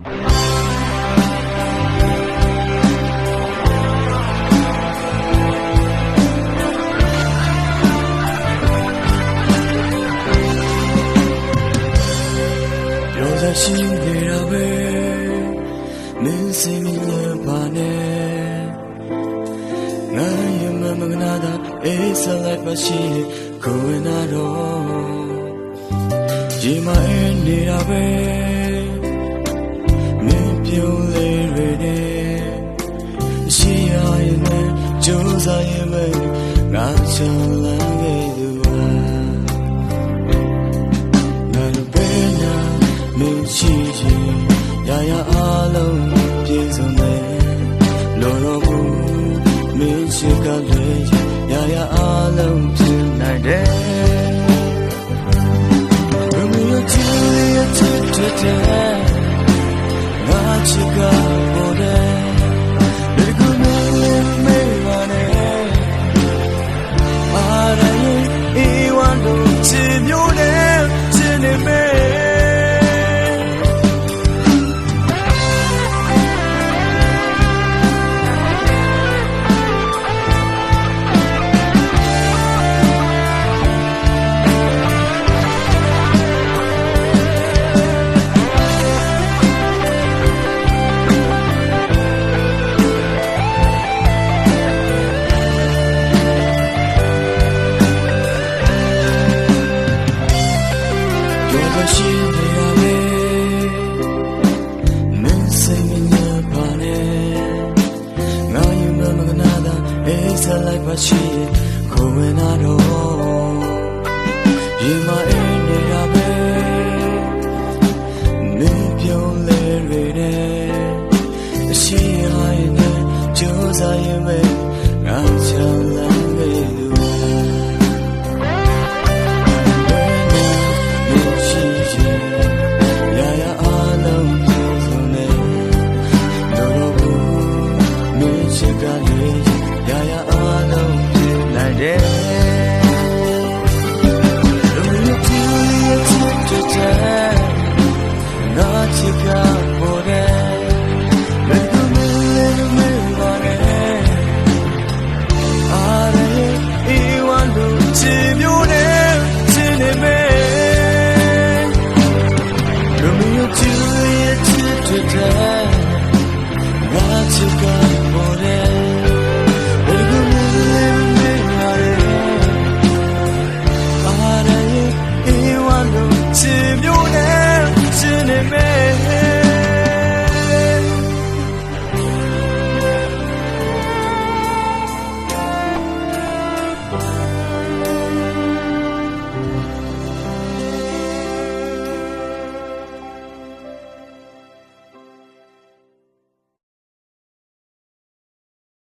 ပြောစရှိနေတာပဲမင်းစိတ်မညစ်ပါနဲ့ငါရမမကနာတာအေးဆလိုက်ပါရှိကိုဝင်လာတော့ စားရင်ပဲငါချမ်းလန်းခဲ့သူပါငါတို့ပဲညာမင်းရှိချင်ရာရာအားလုံးပြည့်စုံတယ်လောတော့ဘူးမင်းရှိကလည်းရာရာအားလုံးဖြစ်နိုင်တယ်ဘယ်လိုချစ်ရ လို့ချ ပြောလို့ရှိနေရလေမင်းစိတ် ချင်မြ